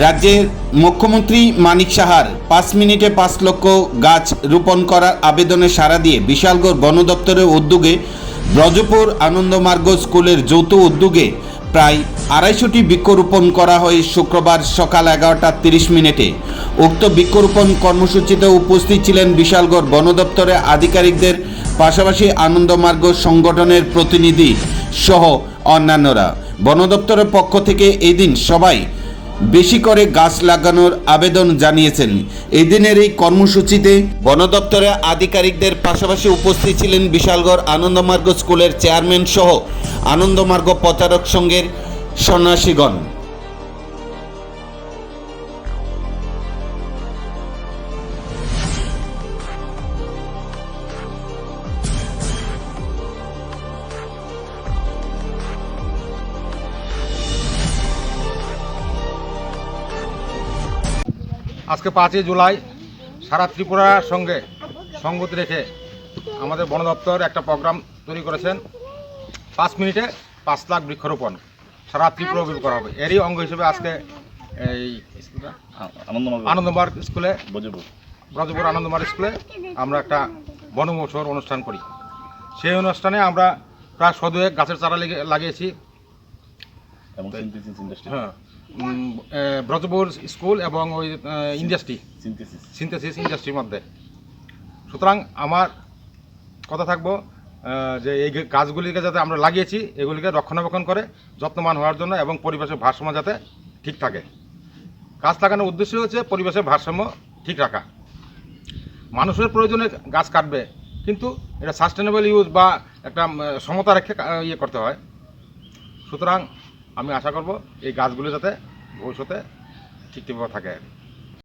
রাজ্যের মুখ্যমন্ত্রী মানিক সাহার পাঁচ মিনিটে পাঁচ লক্ষ গাছ রোপণ করার আবেদনে সাড়া দিয়ে বিশালগড় বন দপ্তরের উদ্যোগে ব্রজপুর আনন্দমার্গ স্কুলের যৌথ উদ্যোগে প্রায় আড়াইশোটি বৃক্ষরোপণ করা হয় শুক্রবার সকাল এগারোটা তিরিশ মিনিটে। উক্ত বৃক্ষরোপণ কর্মসূচিতে উপস্থিত ছিলেন বিশালগড় বন দপ্তরের আধিকারিকদের পাশাপাশি আনন্দমার্গ সংগঠনের প্রতিনিধি সহ অন্যান্যরা। বন দপ্তরের পক্ষ থেকে এদিন সবাই বেশি করে গাছ লাগানোর আবেদন জানিয়েছেন। এদিনের এই কর্মসূচিতে বন দপ্তরের আধিকারিকদের পাশাপাশি উপস্থিত ছিলেন বিশালগড় আনন্দমার্গ স্কুলের চেয়ারম্যান সহ আনন্দমার্গ প্রচারক সংঘের সন্ন্যাসীগণ। আজকে পাঁচই জুলাই সারা ত্রিপুরার সঙ্গে সঙ্গতি রেখে আমাদের বন দপ্তর একটা প্রোগ্রাম তৈরি করেছেন। পাঁচ মিনিটে পাঁচ লাখ বৃক্ষরোপণ সারা ত্রিপুরা অভিযোগ করা হবে। এরই অঙ্গ হিসেবে আজকে এই আনন্দমার্গ স্কুলে ব্রজপুর। আনন্দমার্গ স্কুলে আমরা একটা বনমহোৎসব অনুষ্ঠান করি। সেই অনুষ্ঠানে আমরা প্রায় সদুয়েক গাছের চারা লেগে- লাগিয়েছি। এবং সিনথেসিস ইন্ডাস্ট্রি হ্যাঁ। ব্রজপুর স্কুল এবং ওই ইন্ডাস্ট্রি সিনথেসিস সিনথেসিস ইন্ডাস্ট্রির মধ্যে। সুতরাং আমার কথা থাকব যে এই গাছগুলিকে যাতে আমরা লাগিয়েছি এগুলিকে রক্ষণাবেক্ষণ করে যত্নবান হওয়ার জন্য এবং পরিবেশের ভারসাম্য যাতে ঠিক থাকে। গাছ লাগানোর উদ্দেশ্য হচ্ছে পরিবেশের ভারসাম্য ঠিক রাখা। মানুষের প্রয়োজনে গাছ কাটবে কিন্তু এটা সাস্টেনেবল ইউজ বা একটা সমতা রেখে ইয়ে করতে হয়। সুতরাং আমি আশা করব এই গাছগুলো যাতে ভবিষ্যতে ঠিকঠাকভাবে থাকে।